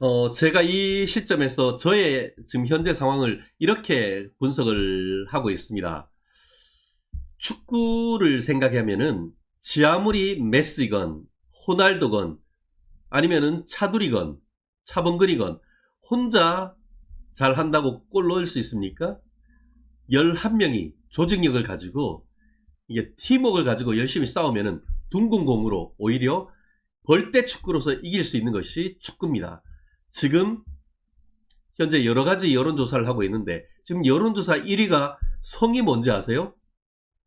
어, 제가 이 시점에서 저의 지금 현재 상황을 이렇게 분석을 하고 있습니다. 축구를 생각하면은 지 아무리 메시건, 호날두건, 아니면은 차두리건, 차범근이건 혼자 잘 한다고 골 넣을 수 있습니까? 11명이 조직력을 가지고 이게 팀웍을 가지고 열심히 싸우면은 둥근 공으로 오히려 벌떼 축구로서 이길 수 있는 것이 축구입니다. 지금 현재 여러 가지 여론조사를 하고 있는데 지금 여론조사 1위가 성이 뭔지 아세요?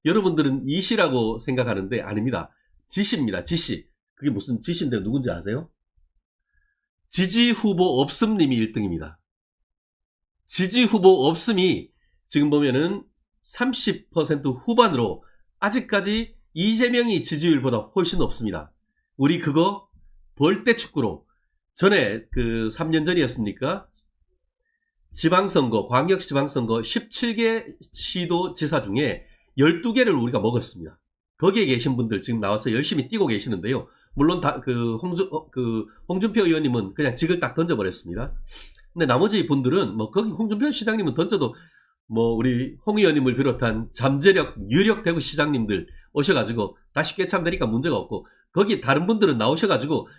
여러분들은 이시라고 생각하는데 아닙니다. 지시입니다. 지시. 그게 무슨 지시인데 누군지 아세요? 지지 후보 없음님이 1등입니다. 지지 후보 없음이 지금 보면은 30% 후반으로 아직까지 이재명이 지지율보다 훨씬 높습니다. 우리 그거 벌떼 축구로 전에 그 3년 전이었습니까? 지방선거, 광역지방선거 17개 시도 지사 중에 12개를 우리가 먹었습니다. 거기에 계신 분들 지금 나와서 열심히 뛰고 계시는데요. 물론 다, 그, 홍준, 어, 그, 홍준표 의원님은 그냥 직을 딱 던져버렸습니다. 근데 나머지 분들은 뭐, 거기 홍준표 시장님은 던져도 뭐, 우리 홍 의원님을 비롯한 잠재력, 유력 대구 시장님들 오셔가지고 다시 꿰참되니까 문제가 없고, 거기 다른 분들은 나오셔가지고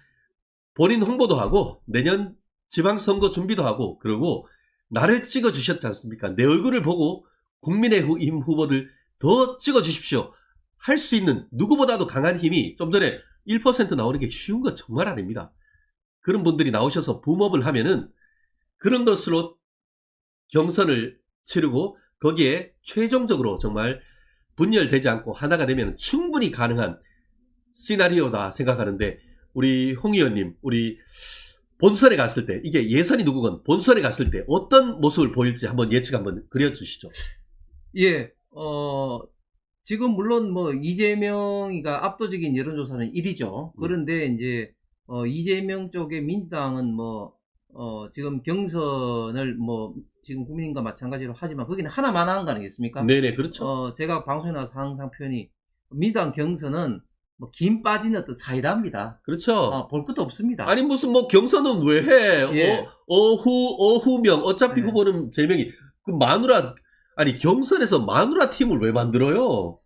본인 홍보도 하고, 내년 지방선거 준비도 하고, 그리고 나를 찍어 주셨지 않습니까? 내 얼굴을 보고 국민의힘 후보들 더 찍어 주십시오. 할 수 있는 누구보다도 강한 힘이 좀 전에 1% 나오는 게 쉬운 거 정말 아닙니다. 그런 분들이 나오셔서 붐업을 하면은 그런 것으로 경선을 치르고 거기에 최종적으로 정말 분열되지 않고 하나가 되면 충분히 가능한 시나리오다 생각하는데 우리 홍 의원님, 우리 본선에 갔을 때 이게 예선이 누구건 본선에 갔을 때 어떤 모습을 보일지 한번 예측 한번 그려주시죠. 예, 어, 지금 물론 뭐 이재명이가 압도적인 여론조사는 1위죠. 그런데 이제 어, 이재명 쪽의 민주당은 뭐 어, 지금 경선을 뭐 지금 국민과 마찬가지로 하지만 거기는 하나만 하는 거 아니겠습니까? 네네 그렇죠. 어, 제가 방송에 나와서 항상 표현이 민주당 경선은 뭐 김 빠진 어떤 사이다입니다. 그렇죠. 어, 볼 것도 없습니다. 아니 무슨 뭐 경선은 왜 해? 예. 어, 어후 어후명 어차피 예. 후보는 제 명이 그 마누라 아니 경선에서 마누라 팀을 왜 만들어요?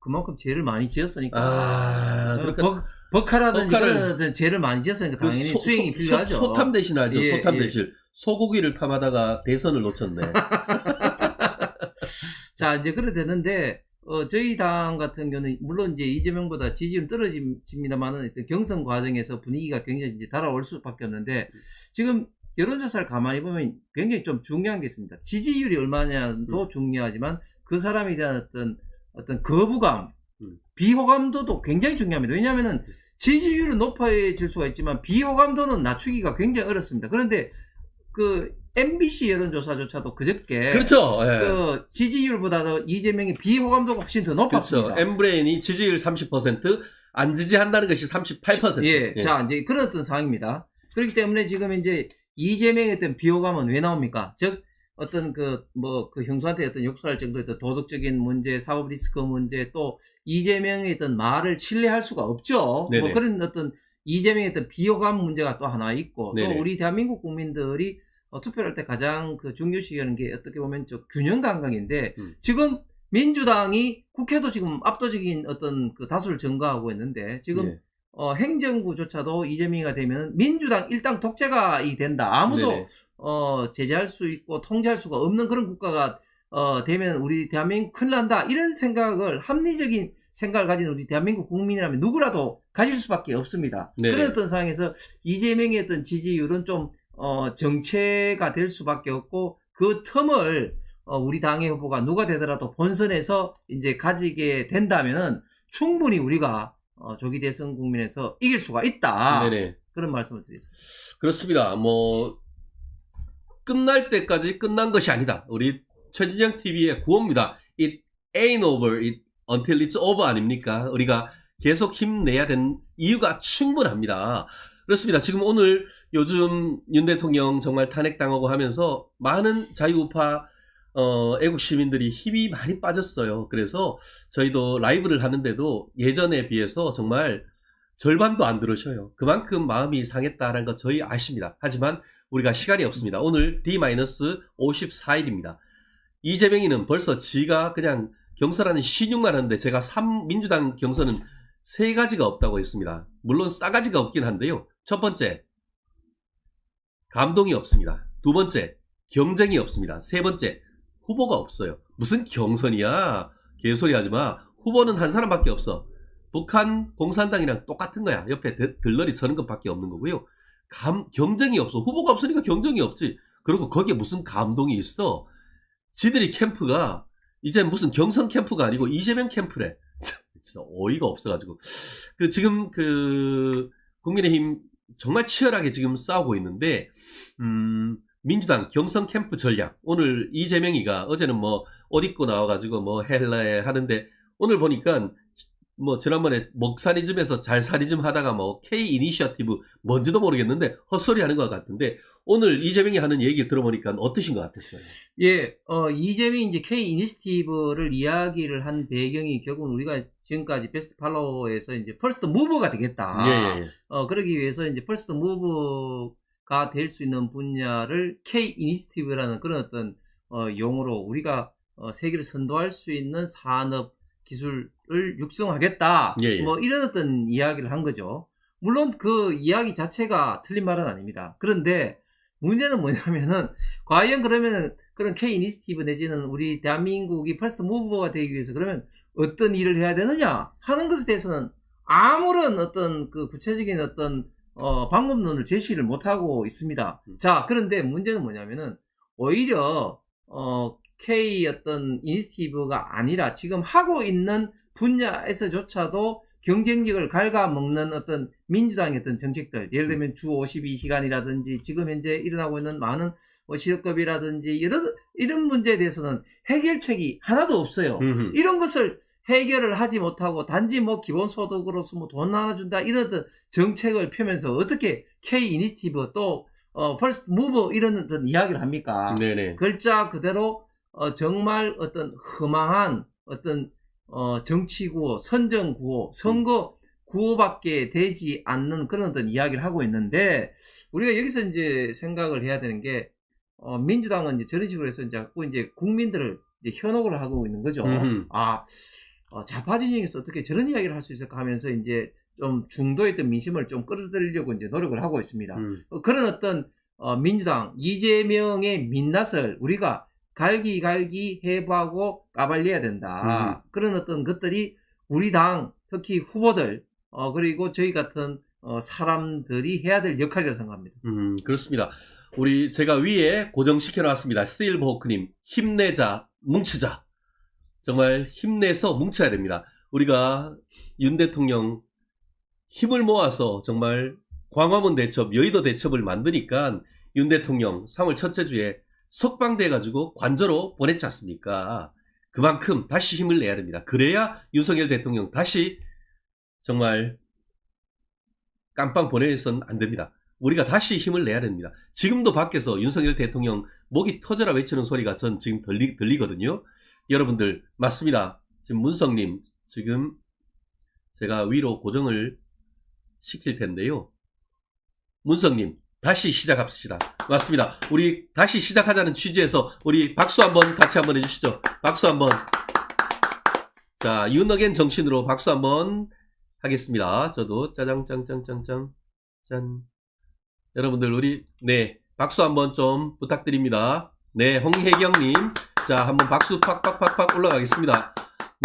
그만큼 죄를 많이 지었으니까. 아 어, 그러니까 버, 버카라든지 그런 죄를 많이 지었으니까 그 당연히 소- 수행이 소- 필요하죠. 소, 탐 대신하죠. 예, 소탐 예. 대신 소고기를 탐하다가 대선을 놓쳤네. 자, 이제 그래 되는데, 어, 저희 당 같은 경우는, 물론 이제 이재명보다 지지율 떨어집니다만은 경선 과정에서 분위기가 굉장히 이제 달아올 수밖에 없는데, 지금 여론조사를 가만히 보면 굉장히 좀 중요한 게 있습니다. 지지율이 얼마냐도 음. 중요하지만, 그 사람에 대한 어떤, 어떤 거부감, 음. 비호감도도 굉장히 중요합니다. 왜냐하면은 지지율은 높아질 수가 있지만, 비호감도는 낮추기가 굉장히 어렵습니다. 그런데, 그, MBC 여론조사조차도 그저께, 그렇죠. 예. 그 지지율보다도 이재명의 비호감도가 훨씬 더 높았습니다. 그렇죠. 엠브레인이 지지율 30%안 지지한다는 것이 38%. 예, 자 이제 그런 어떤 상황입니다. 그렇기 때문에 지금 이제 이재명의 어떤 비호감은 왜 나옵니까? 즉 어떤 그 뭐 그 형수한테 어떤 욕설할 정도의 도덕적인 문제, 사법 리스크 문제, 또 이재명의 어떤 말을 신뢰할 수가 없죠. 네네. 뭐 그런 어떤 이재명의 어떤 비호감 문제가 또 하나 있고 네네. 또 우리 대한민국 국민들이 어, 투표할 때 가장 그 중요시하는 게 어떻게 보면 저 균형 감각인데 음. 지금 민주당이 국회도 지금 압도적인 어떤 그 다수를 증가하고 있는데 지금 예. 어, 행정부조차도 이재명이가 되면 민주당 일당 독재가 이 된다. 아무도 네네. 어, 제재할 수 있고 통제할 수가 없는 그런 국가가 어, 되면 우리 대한민국 큰일 난다. 이런 생각을 합리적인 생각을 가진 우리 대한민국 국민이라면 누구라도 가질 수밖에 없습니다. 그런 어떤 상황에서 이재명의 어떤 지지율은 좀 어, 정체가 될 수밖에 없고 그 틈을 어, 우리 당의 후보가 누가 되더라도 본선에서 이제 가지게 된다면은 충분히 우리가 어, 조기 대선 국민에서 이길 수가 있다. 네네. 그런 말씀을 드리겠습니다. 그렇습니다. 뭐 끝날 때까지 끝난 것이 아니다. 우리 최진영 TV의 구호입니다. It ain't over it until it's over 아닙니까? 우리가 계속 힘내야 된 이유가 충분합니다. 그렇습니다. 지금 오늘 요즘 윤 대통령 정말 탄핵당하고 하면서 많은 자유우파 어, 애국 시민들이 힘이 많이 빠졌어요. 그래서 저희도 라이브를 하는데도 예전에 비해서 정말 절반도 안 들으셔요. 그만큼 마음이 상했다는 거 저희 아십니다. 하지만 우리가 시간이 없습니다. 오늘 D-54일입니다. 이재명이는 벌써 지가 그냥 경선하는 신용만 하는데 제가 3 민주당 경선은 세 가지가 없다고 했습니다. 물론 싸가지가 없긴 한데요. 첫 번째, 감동이 없습니다. 두 번째, 경쟁이 없습니다. 세 번째, 후보가 없어요. 무슨 경선이야? 개소리 하지 마. 후보는 한 사람밖에 없어. 북한 공산당이랑 똑같은 거야. 옆에 들- 들러리 서는 것밖에 없는 거고요. 감, 경쟁이 없어. 후보가 없으니까 경쟁이 없지. 그리고 거기에 무슨 감동이 있어. 지들이 캠프가 이제 무슨 경선 캠프가 아니고 이재명 캠프래. 참, 진짜 어이가 없어가지고. 그 지금 그 국민의힘 정말 치열하게 지금 싸우고 있는데, 음, 민주당 경선 캠프 전략. 오늘 이재명이가 어제는 뭐 옷 입고 나와가지고 뭐 헬라에 하는데 오늘 보니까 뭐 지난번에 먹사리즘에서 잘사리즘 하다가 뭐 K 이니셔티브 뭔지도 모르겠는데 헛소리 하는 것 같은데 오늘 이재명이 하는 얘기 들어보니까 어떠신 것 같았어요? 예, 어, 이재명이 이제 K 이니시티브를 이야기를 한 배경이 결국은 우리가 지금까지 베스트 팔로워에서 이제 퍼스트 무버가 되겠다. 예, 예, 예. 어, 그러기 위해서 이제 퍼스트 무버가 될 수 있는 분야를 K 이니시티브라는 그런 어떤 어, 용어로 우리가 어, 세계를 선도할 수 있는 산업 기술을 육성하겠다. 예, 예. 뭐 이런 어떤 이야기를 한 거죠. 물론 그 이야기 자체가 틀린 말은 아닙니다. 그런데 문제는 뭐냐면은 과연 그러면은 그런 K 이니시티브 내지는 우리 대한민국이 퍼스트 무버가 되기 위해서 그러면 어떤 일을 해야 되느냐 하는 것에 대해서는 아무런 어떤 그 구체적인 어떤 어, 방법론을 제시를 못 하고 있습니다. 음. 자, 그런데 문제는 뭐냐면은 오히려 어, K 어떤 이니시티브가 아니라 지금 하고 있는 분야에서조차도 경쟁력을 갉아먹는 어떤 민주당의 어떤 정책들, 예를 들면 주 52시간이라든지 지금 현재 일어나고 있는 많은 뭐 실업급이라든지 이런 이런 문제에 대해서는 해결책이 하나도 없어요. 음흠. 이런 것을 해결을 하지 못하고 단지 뭐 기본소득으로서 뭐 돈 나눠준다 이런 어떤 정책을 펴면서 어떻게 K 이니시티브 또 어, 퍼스트 무버 이런 어떤 이야기를 합니까? 네네. 글자 그대로 어, 정말 어떤 허망한 어떤 어, 정치구호, 선정구호, 선거 구호밖에 되지 않는 그런 어떤 이야기를 하고 있는데 우리가 여기서 이제 생각을 해야 되는 게 어, 민주당은 이제 저런 식으로 해서 이제 자꾸 이제 국민들을 이제 현혹을 하고 있는 거죠. 음흠. 아, 어, 좌파 진영에서 어떻게 저런 이야기를 할 수 있을까 하면서 이제 좀 중도의 어떤 민심을 좀 끌어들이려고 이제 노력을 하고 있습니다. 음. 어, 그런 어떤 어, 민주당 이재명의 민낯을 우리가 갈기갈기 해부하고 까발려야 된다. 그런 어떤 것들이 우리 당 특히 후보들 어, 그리고 저희 같은 어, 사람들이 해야 될 역할이라고 생각합니다. 음, 그렇습니다. 우리 제가 위에 고정시켜 놨습니다. 실버 호크님 힘내자 뭉치자 정말 힘내서 뭉쳐야 됩니다. 우리가 윤 대통령 힘을 모아서 정말 광화문 대첩, 여의도 대첩을 만드니까 윤 대통령 3월 첫째 주에 석방돼 가지고 관저로 보냈지 않습니까? 그만큼 다시 힘을 내야 됩니다. 그래야 윤석열 대통령 다시 정말 깜빵 보내서는 안 됩니다. 우리가 다시 힘을 내야 됩니다. 지금도 밖에서 윤석열 대통령 목이 터져라 외치는 소리가 전 지금 들리, 들리거든요. 여러분들 맞습니다. 지금 문성님 지금 제가 위로 고정을 시킬 텐데요. 문성님 다시 시작합시다. 맞습니다. 우리 다시 시작하자는 취지에서 우리 박수 한번 같이 한번 해주시죠. 박수 한번. 자 윤어겐 정신으로 박수 한번 하겠습니다. 저도 짜장짱짱짱짱 짠. 여러분들 우리 네 박수 한번 좀 부탁드립니다. 네 홍혜경님 자 한번 박수 팍팍팍팍 올라가겠습니다.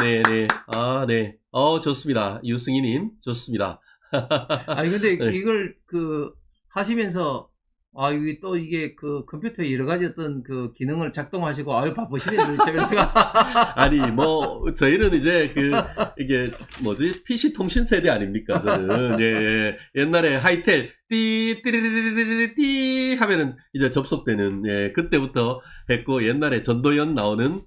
네네 아 네. 어 좋습니다. 유승희님 좋습니다. 아니 근데 네. 이걸 그 하시면서 아 이게 또 이게 그 컴퓨터에 여러 가지 어떤 그 기능을 작동하시고 아유 바쁘시네 제가. 아니 뭐 저희는 이제 그 이게 뭐지? PC 통신 세대 아닙니까 저는. 예, 예. 옛날에 하이텔 띠 띠리리리리리 띠 하면은 이제 접속되는 예 그때부터 했고 옛날에 전도연 나오는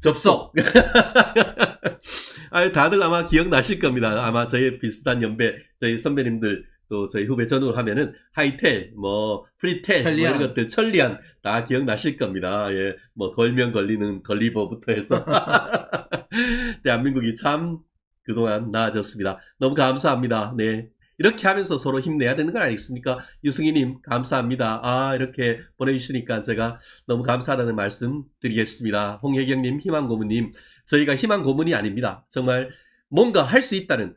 접속. 아 다들 아마 기억나실 겁니다. 아마 저희 비슷한 연배 저희 선배님들 또 저희 후배 전후를 하면은 하이텔 뭐 프리텔 뭐 천리안. 이런 것들 천리안 다 기억나실 겁니다 예 뭐 걸면 걸리는 걸리버부터 해서 대한민국이 참 그동안 나아졌습니다. 너무 감사합니다. 네. 이렇게 하면서 서로 힘내야 되는 거 아니겠습니까? 유승희님, 감사합니다. 아, 이렇게 보내주시니까 제가 너무 감사하다는 말씀 드리겠습니다. 홍혜경님, 희망고문님, 저희가 희망고문이 아닙니다. 정말 뭔가 할 수 있다는,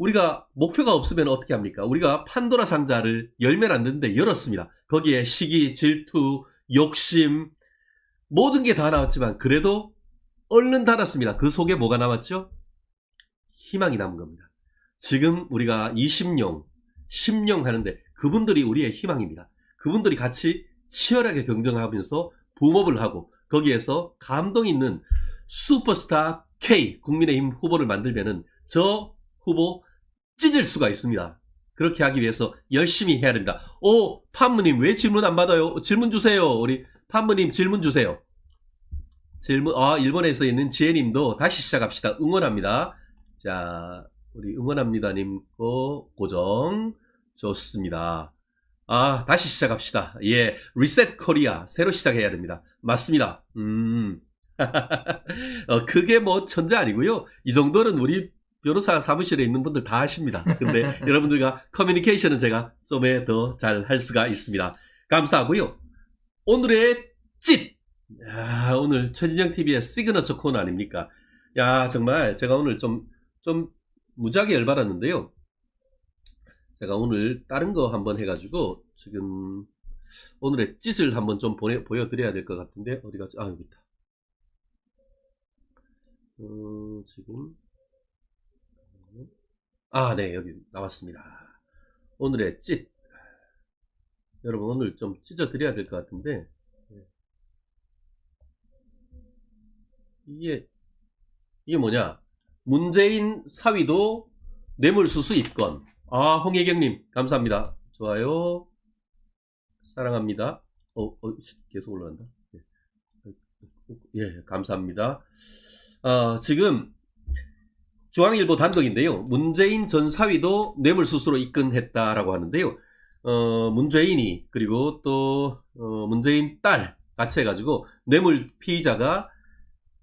우리가 목표가 없으면 어떻게 합니까? 우리가 판도라 상자를 열면 안 되는데 열었습니다. 거기에 시기, 질투, 욕심, 모든 게 다 나왔지만, 그래도 얼른 닫았습니다. 그 속에 뭐가 남았죠? 희망이 남은 겁니다. 지금 우리가 20용, 10용 하는데 그분들이 우리의 희망입니다. 그분들이 같이 치열하게 경쟁하면서 붐업을 하고 거기에서 감동 있는 슈퍼스타 K 국민의힘 후보를 만들면은 저 후보 찢을 수가 있습니다. 그렇게 하기 위해서 열심히 해야 됩니다. 오, 판무님 왜 질문 안 받아요? 질문 주세요. 우리 판무님 질문 주세요. 질문, 아, 일본에서 있는 지혜님도 다시 시작합시다. 응원합니다. 자, 우리 응원합니다님 거 고정. 좋습니다. 아, 다시 시작합시다. 예, 리셋 코리아. 새로 시작해야 됩니다. 맞습니다. 음. 어, 그게 뭐 천재 아니고요. 이 정도는 우리 변호사 사무실에 있는 분들 다 하십니다. 근데 여러분들과 커뮤니케이션은 제가 좀에 더 잘 할 수가 있습니다. 감사하고요. 오늘의 찢! 야, 오늘 최진영 TV의 시그너처 코너 아닙니까? 야, 정말 제가 오늘 좀, 좀 무지하게 열받았는데요. 제가 오늘 다른 거 한번 해가지고 지금 오늘의 찢을 한번 좀 보내, 보여드려야 될 것 같은데 어디가 아 여기 있다. 어, 지금 아 네 여기 나왔습니다. 오늘의 찢 여러분 오늘 좀 찢어 드려야 될 것 같은데 네. 이게 이게 뭐냐 문재인 사위도 뇌물수수 입건 아, 홍혜경님, 감사합니다. 좋아요. 사랑합니다. 어, 어, 계속 올라간다. 예, 예, 감사합니다. 어, 지금, 중앙일보 단독인데요. 문재인 전 사위도 뇌물수수로 입건했다라고 하는데요. 어, 문재인이, 그리고 또, 어, 문재인 딸 같이 해가지고, 뇌물 피의자가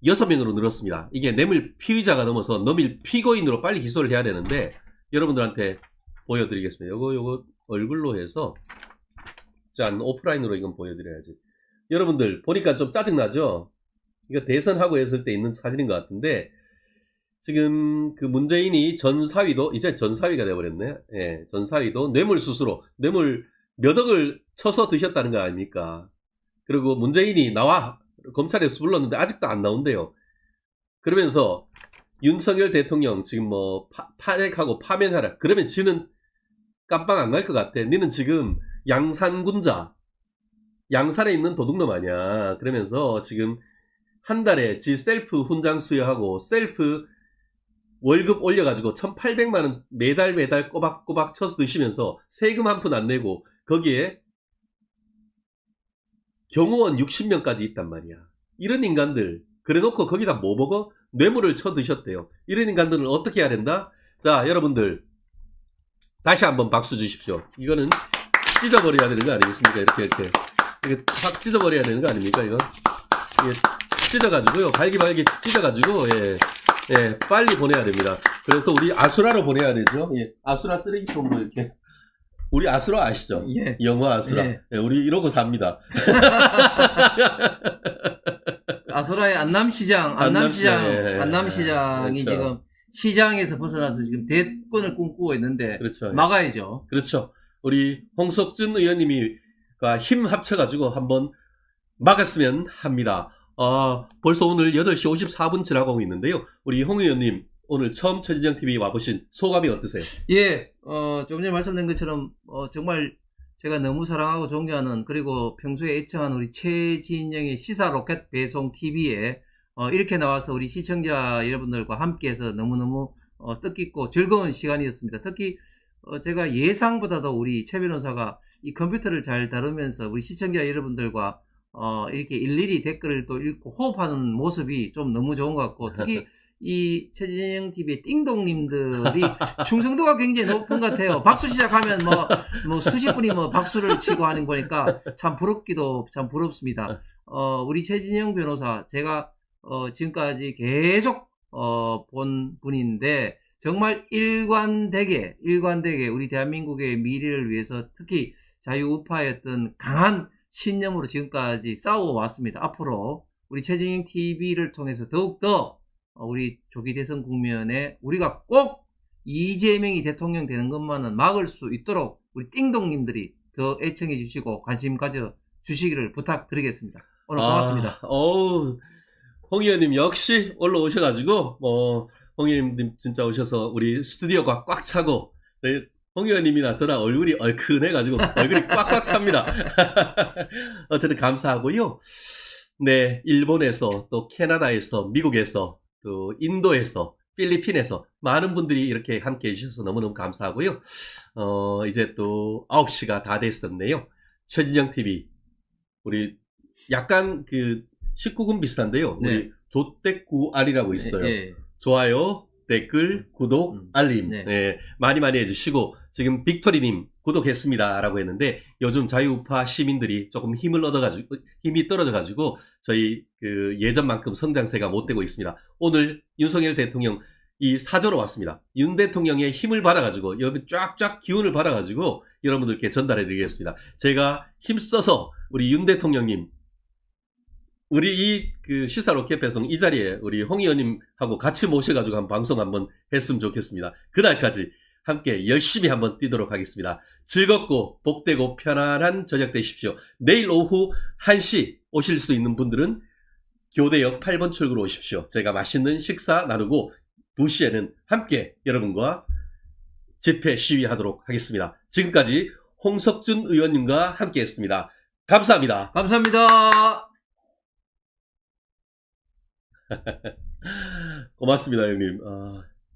6명으로 늘었습니다. 이게 뇌물 피의자가 넘어서 뇌물 피고인으로 빨리 기소를 해야 되는데, 여러분들한테 보여드리겠습니다. 요거 요거 얼굴로 해서 짠 오프라인으로 이건 보여드려야지. 여러분들 보니까 좀 짜증나죠? 이거 대선하고 했을 때 있는 사진인 것 같은데 지금 그 문재인이 전 사위도 이제 전 사위가 돼버렸네. 예, 전 사위도 뇌물 수수로 뇌물 몇 억을 쳐서 드셨다는 거 아닙니까? 그리고 문재인이 나와 검찰에서 불렀는데 아직도 안 나온대요. 그러면서 윤석열 대통령 지금 뭐 파, 탄핵하고 파면하라. 그러면 지는 깜빵 안 갈 것 같아. 니는 지금 양산군자, 양산에 있는 도둑놈 아니야. 그러면서 지금 한 달에 지 셀프 훈장 수여하고 셀프 월급 올려가지고 1,800만 원 매달 매달 꼬박꼬박 쳐서 드시면서 세금 한 푼 안 내고 거기에 경호원 60명까지 있단 말이야. 이런 인간들 그래 놓고 거기다 뭐 먹어? 뇌물을 쳐 드셨대요. 이런 인간들은 어떻게 해야 된다? 자, 여러분들 다시 한번 박수 주십시오. 이거는 찢어버려야 되는 거 아니겠습니까? 이렇게 이렇게 이게 확 찢어버려야 되는 거 아닙니까? 이거 찢어가지고요. 발기발기 찢어가지고 예, 예, 빨리 보내야 됩니다. 그래서 우리 아수라로 보내야 되죠. 예, 아수라 쓰레기통으로 이렇게 우리 아수라 아시죠? 예. 영화 아수라. 예. 예, 우리 이러고 삽니다. 아소라의 안남시장, 안남시장, 안남시장, 예, 예, 안남시장이 그렇죠. 지금 시장에서 벗어나서 지금 대권을 꿈꾸고 있는데 그렇죠. 막아야죠. 그렇죠. 우리 홍석준 의원님이가 힘 합쳐가지고 한번 막았으면 합니다. 아, 벌써 오늘 8시 54분 지나가고 있는데요. 우리 홍 의원님, 오늘 처음 최진정 TV 와보신 소감이 어떠세요? 예, 어, 조금 전에 말씀드린 것처럼 어, 정말 제가 너무 사랑하고 존경하는 그리고 평소에 애청하는 우리 최진영의 시사 로켓 배송 TV에 어, 이렇게 나와서 우리 시청자 여러분들과 함께해서 너무너무 어, 뜻깊고 즐거운 시간이었습니다. 특히 어, 제가 예상보다도 우리 최 변호사가 이 컴퓨터를 잘 다루면서 우리 시청자 여러분들과 어, 이렇게 일일이 댓글을 또 읽고 호흡하는 모습이 좀 너무 좋은 것 같고 특히 이 최진영 TV의 띵동님들이 충성도가 굉장히 높은 것 같아요. 박수 시작하면 뭐, 뭐 수십 분이 뭐 박수를 치고 하는 거니까 참 부럽기도 참 부럽습니다. 어, 우리 최진영 변호사, 제가 어, 지금까지 계속 어, 본 분인데 정말 일관되게 일관되게 우리 대한민국의 미래를 위해서 특히 자유우파의 어떤 강한 신념으로 지금까지 싸워왔습니다. 앞으로 우리 최진영 TV를 통해서 더욱더 어, 우리 조기 대선 국면에 우리가 꼭 이재명이 대통령 되는 것만은 막을 수 있도록 우리 띵동님들이 더 애청해 주시고 관심 가져 주시기를 부탁드리겠습니다. 오늘 고맙습니다. 아, 어우, 홍 의원님 역시 올라오셔가지고, 뭐, 홍 의원님 진짜 오셔서 우리 스튜디오가 꽉 차고, 저희 홍 의원님이나 저랑 얼굴이 얼큰해가지고 얼굴이 꽉꽉 찹니다. 어쨌든 감사하고요. 네, 일본에서 또 캐나다에서 미국에서 또 인도에서 필리핀에서 많은 분들이 이렇게 함께 해주셔서 너무너무 감사하고요. 어, 이제 또 9시가 다 됐었네요. 최진영 TV. 우리 약간 그 19금 비슷한데요. 네. 우리 조떼구알이라고 있어요. 예, 예. 좋아요, 댓글, 구독, 음. 알림. 네. 네, 많이 많이 해주시고, 지금 빅토리님 구독했습니다. 라고 했는데, 요즘 자유우파 시민들이 조금 힘을 얻어가지고, 힘이 떨어져가지고, 저희 그 예전만큼 성장세가 못 되고 있습니다. 오늘 윤석열 대통령 이 사저로 왔습니다. 윤 대통령의 힘을 받아가지고, 여러분 쫙쫙 기운을 받아가지고, 여러분들께 전달해 드리겠습니다. 제가 힘써서 우리 윤 대통령님, 우리 이 그 시사 로켓 배송 이 자리에 우리 홍 의원님하고 같이 모셔가지고 한 방송 한번 했으면 좋겠습니다. 그날까지 함께 열심히 한번 뛰도록 하겠습니다. 즐겁고 복되고 편안한 저녁 되십시오. 내일 오후 1시 오실 수 있는 분들은 교대역 8번 출구로 오십시오. 제가 맛있는 식사 나누고 2시에는 함께 여러분과 집회 시위하도록 하겠습니다. 지금까지 홍석준 의원님과 함께 했습니다. 감사합니다. 감사합니다. 고맙습니다, 형님. 아,